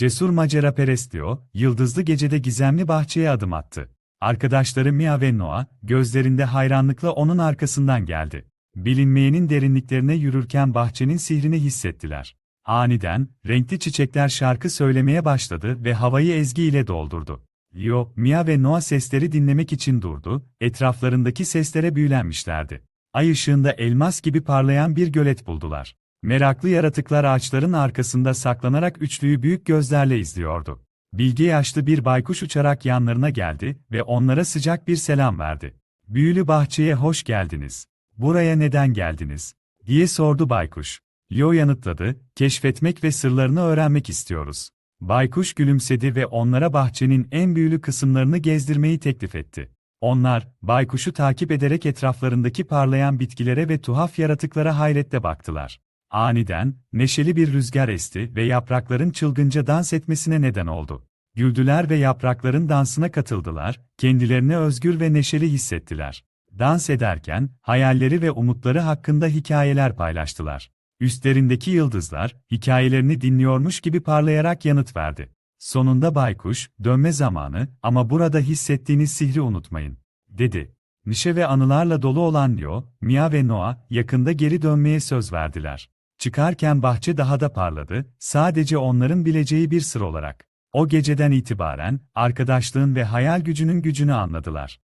Cesur macera perest Leo, yıldızlı gecede gizemli bahçeye adım attı. Arkadaşları Mia ve Noah, gözlerinde hayranlıkla onun arkasından geldi. Bilinmeyenin derinliklerine yürürken bahçenin sihrini hissettiler. Aniden, renkli çiçekler şarkı söylemeye başladı ve havayı ezgiyle doldurdu. Leo, Mia ve Noah sesleri dinlemek için durdu, etraflarındaki seslere büyülenmişlerdi. Ay ışığında elmas gibi parlayan bir gölet buldular. Meraklı yaratıklar ağaçların arkasında saklanarak üçlüyü büyük gözlerle izliyordu. Bilge yaşlı bir baykuş uçarak yanlarına geldi ve onlara sıcak bir selam verdi. Büyülü bahçeye hoş geldiniz. Buraya neden geldiniz? diye sordu baykuş. Leo yanıtladı, keşfetmek ve sırlarını öğrenmek istiyoruz. Baykuş gülümsedi ve onlara bahçenin en büyülü kısımlarını gezdirmeyi teklif etti. Onlar, baykuşu takip ederek etraflarındaki parlayan bitkilere ve tuhaf yaratıklara hayretle baktılar. Aniden, neşeli bir rüzgar esti ve yaprakların çılgınca dans etmesine neden oldu. Güldüler ve yaprakların dansına katıldılar, kendilerini özgür ve neşeli hissettiler. Dans ederken, hayalleri ve umutları hakkında hikayeler paylaştılar. Üstlerindeki yıldızlar, hikayelerini dinliyormuş gibi parlayarak yanıt verdi. Sonunda baykuş, dönme zamanı ama burada hissettiğiniz sihri unutmayın, dedi. Nişe ve anılarla dolu olan Leo, Mia ve Noah, yakında geri dönmeye söz verdiler. Çıkarken bahçe daha da parladı, sadece onların bileceği bir sır olarak. O geceden itibaren, arkadaşlığın ve hayal gücünün gücünü anladılar.